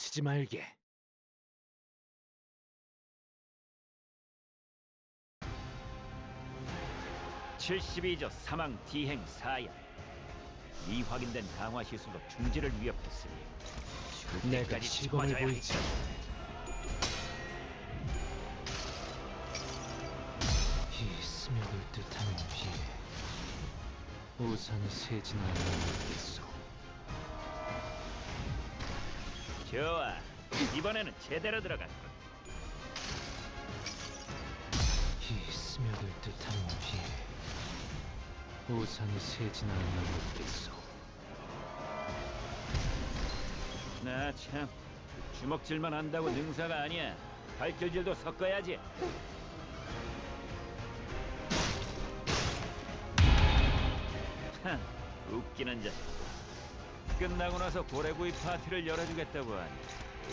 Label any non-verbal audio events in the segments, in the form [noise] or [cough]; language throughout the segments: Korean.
놓치지 말게. (72조) 사망 디행 사형 이 확인된 강화 시술로 중지를 위협했으니 죽을 내가 때까지 시범을 참아줘야 보이지. 이 스며들 듯한 비 우산이 새지는 곳 좋아. 이번에는 제대로 들어갔군. 이 스며들 듯한 비 우산이 새지는 않는 곳에서 나참 주먹질만 한다고 능사가 아니야. 발길질도 섞어야지. 한 웃기는 자식 끝나고 나서 고래구이 파티를 열어주겠다고 하니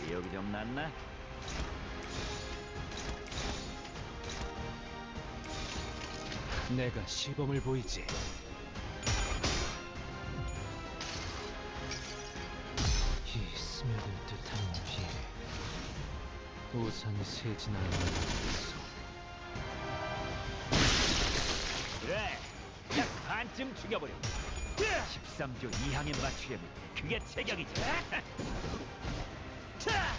의욕이 좀 났나? 내가 시범을 보이지. 이 스며들 듯한 비 우산이 새지는 않는 곳에서 그래 약 반쯤 죽여버려 13조 2항에 맞추려면 그게 체격이지 [laughs] 자!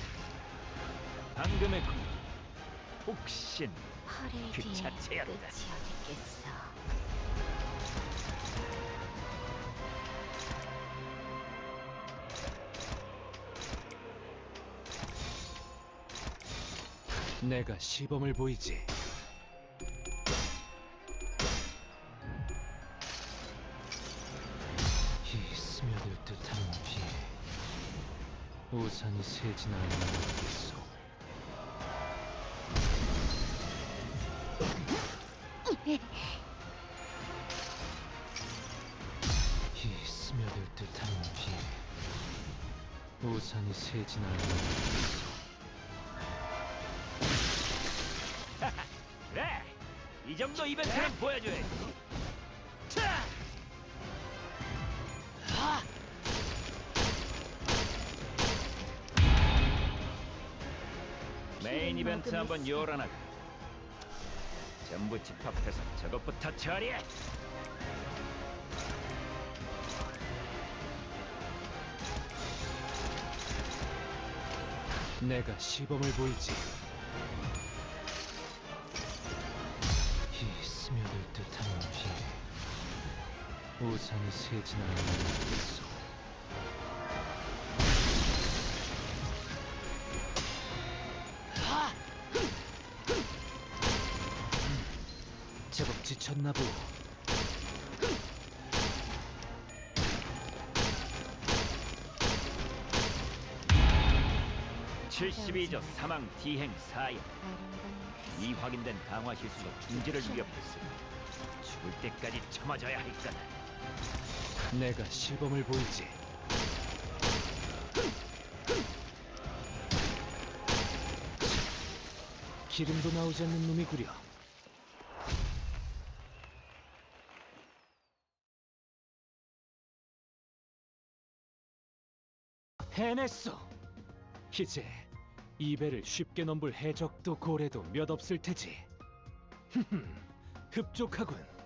방금의 그 혹신 그 자체였다. 어딨겠어. 내가 시범을 보이지. 우산이 새지는 않는 곳에서 이 스며들 듯한 비 우산이 새지는 않는 곳에서 그래 이 정도 이벤트는 보여줘야지. 자! 이벤트 한번 요란하게 전부 집합해서 저것부터 처리해. 내가 시범을 보이지. 이 스며들 듯한 비 우산이 새지는 않는 곳 제법 지쳤나 보. 72조 사망 디행 사형 아름다운 이 확인된 강화 시술로 중지를 위협했으니 죽을 때까지 참아줘야 할 거다 내가 시범을 보이지. 기름도 나오지 않는 놈이구려. 해냈어. 이제 이 배를 쉽게 넘볼 해적도 고래도 몇 없을 테지. [laughs] 흠흠, 흡족하군.